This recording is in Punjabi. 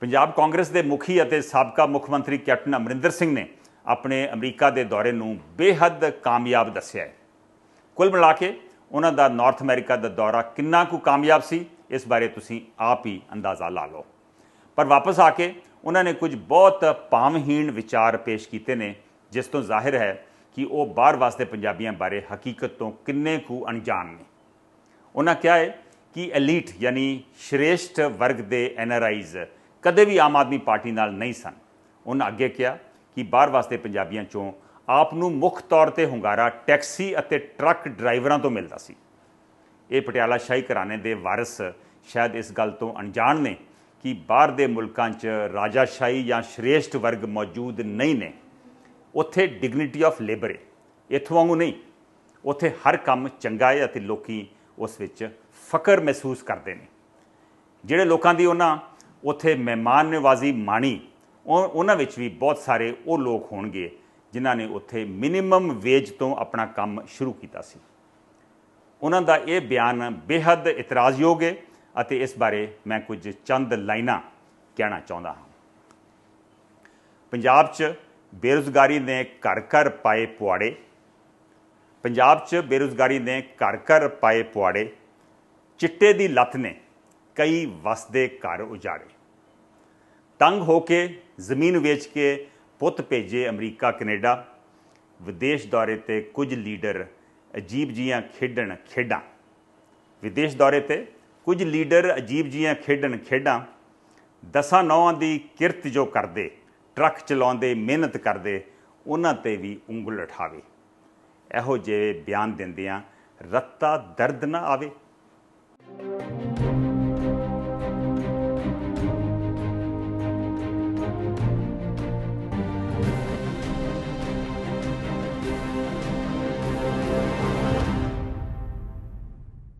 ਪੰਜਾਬ ਕਾਂਗਰਸ ਦੇ ਮੁਖੀ ਅਤੇ ਸਾਬਕਾ ਮੁੱਖ ਮੰਤਰੀ ਕੈਪਟਨ ਅਮਰਿੰਦਰ ਸਿੰਘ ਨੇ ਆਪਣੇ ਅਮਰੀਕਾ ਦੇ ਦੌਰੇ ਨੂੰ ਬੇਹੱਦ ਕਾਮਯਾਬ ਦੱਸਿਆ ਹੈ। ਕੁੱਲ ਮਿਲਾ ਕੇ ਉਹਨਾਂ ਦਾ ਨਾਰਥ ਅਮਰੀਕਾ ਦਾ ਦੌਰਾ ਕਿੰਨਾ ਕੁ ਕਾਮਯਾਬ ਸੀ, ਇਸ ਬਾਰੇ ਤੁਸੀਂ ਆਪ ਹੀ ਅੰਦਾਜ਼ਾ ਲਾ ਲਓ। ਪਰ ਵਾਪਸ ਆ ਕੇ ਉਹਨਾਂ ਨੇ ਕੁਝ ਬਹੁਤ ਭਾਵਹੀਣ ਵਿਚਾਰ ਪੇਸ਼ ਕੀਤੇ ਨੇ, ਜਿਸ ਤੋਂ ਜ਼ਾਹਿਰ ਹੈ ਕਿ ਉਹ ਬਾਹਰ ਵਾਸਤੇ ਪੰਜਾਬੀਆਂ ਬਾਰੇ ਹਕੀਕਤ ਤੋਂ ਕਿੰਨੇ ਕੁ ਅਣਜਾਣ ਨੇ। ਉਹਨਾਂ ਕਿਹਾ ਹੈ ਕਿ ਐਲੀਟ ਯਾਨੀ ਸ਼੍ਰੇਸ਼ਠ ਵਰਗ ਦੇ ਐਨਆਰਆਈਜ਼ ਕਦੇ ਵੀ ਆਮ ਆਦਮੀ ਪਾਰਟੀ ਨਾਲ ਨਹੀਂ ਸਨ। ਉਹਨਾਂ ਅੱਗੇ ਕਿਹਾ ਕਿ ਬਾਹਰ ਵਾਸਤੇ ਪੰਜਾਬੀਆਂ ਚੋਂ ਆਪ ਨੂੰ ਮੁੱਖ ਤੌਰ ਤੇ ਹੁੰਗਾਰਾ ਟੈਕਸੀ ਅਤੇ ਟਰੱਕ ਡਰਾਈਵਰਾਂ ਤੋਂ ਮਿਲਦਾ ਸੀ। ਇਹ ਪਟਿਆਲਾ ਸ਼ਾਹੀ ਘਰਾਣੇ ਦੇ ਵਾਰਿਸ ਸ਼ਾਇਦ ਇਸ ਗੱਲ ਤੋਂ ਅਣਜਾਣ ਨੇ ਕਿ ਬਾਹਰ ਦੇ ਮੁਲਕਾਂ 'ਚ ਰਾਜਾਸ਼ਾਹੀ ਜਾਂ ਸ਼੍ਰੇਸ਼ਠ ਵਰਗ ਮੌਜੂਦ ਨਹੀਂ ਨੇ। ਉੱਥੇ ਡਿਗਨਿਟੀ ਆਫ ਲੇਬਰ ਹੈ ਇੱਥੋਂ ਵਾਂਗੂ ਨਹੀਂ। ਉੱਥੇ ਹਰ ਕੰਮ ਚੰਗਾ ਹੈ ਅਤੇ ਲੋਕੀ ਉਸ ਵਿੱਚ ਫਕਰ ਮਹਿਸੂਸ ਕਰਦੇ ਨੇ। ਜਿਹੜੇ ਲੋਕਾਂ ਦੀ ਉਹਨਾਂ ਉੱਥੇ ਮਹਿਮਾਨ ਨਵਾਜ਼ੀ ਮਾਣੀ। ਉਹ, ਉਹਨਾਂ ਵਿੱਚ ਵੀ ਬਹੁਤ ਸਾਰੇ ਉਹ ਲੋਕ ਹੋਣਗੇ ਜਿਨ੍ਹਾਂ ਨੇ ਉੱਥੇ ਮਿਨੀਮਮ ਵੇਜ ਤੋਂ ਆਪਣਾ ਕੰਮ ਸ਼ੁਰੂ ਕੀਤਾ ਸੀ। ਉਹਨਾਂ ਦਾ ਇਹ ਬਿਆਨ ਬੇਹੱਦ ਇਤਰਾਜ਼ਯੋਗ ਹੈ ਅਤੇ ਇਸ ਬਾਰੇ ਮੈਂ ਕੁਝ ਚੰਦ ਲਾਈਨਾਂ ਕਹਿਣਾ ਚਾਹੁੰਦਾ ਹਾਂ। ਪੰਜਾਬ 'ਚ ਬੇਰੁਜ਼ਗਾਰੀ ਨੇ ਘਰ ਘਰ ਪਾਏ ਪੁਆੜੇ। ਪੰਜਾਬ 'ਚ ਬੇਰੁਜ਼ਗਾਰੀ ਨੇ ਘਰ ਘਰ ਪਾਏ ਪੁਆੜੇ। ਚਿੱਟੇ ਦੀ ਲੱਤ ਨੇ ਕਈ ਵਸਦੇ ਘਰ ਉਜਾੜੇ। ਤੰਗ ਹੋ ਕੇ ਜ਼ਮੀਨ ਵੇਚ ਕੇ ਪੁੱਤ ਭੇਜੇ ਅਮਰੀਕਾ, ਕੈਨੇਡਾ। ਵਿਦੇਸ਼ ਦੌਰੇ ਤੇ ਕੁਝ ਲੀਡਰ ਅਜੀਬ ਜੀਆਂ ਖੇਡਣ ਖੇਡਾਂ। ਵਿਦੇਸ਼ ਦੌਰੇ ਤੇ ਕੁਝ ਲੀਡਰ ਅਜੀਬ ਜੀਆਂ ਖੇਡਣ ਖੇਡਾਂ। ਦਸਾਂ ਨੌਆਂ ਦੀ ਕਿਰਤ ਜੋ ਕਰਦੇ, ਟਰੱਕ ਚਲਾਉਂਦੇ, ਮਿਹਨਤ ਕਰਦੇ, ਉਹਨਾਂ ਤੇ ਵੀ ਉਂਗਲ ਉਠਾਵੇ। ਇਹੋ ਜਿਹੇ ਬਿਆਨ ਦਿੰਦਿਆਂ ਰੱਤਾ ਦਰਦ ਨਾ ਆਵੇ।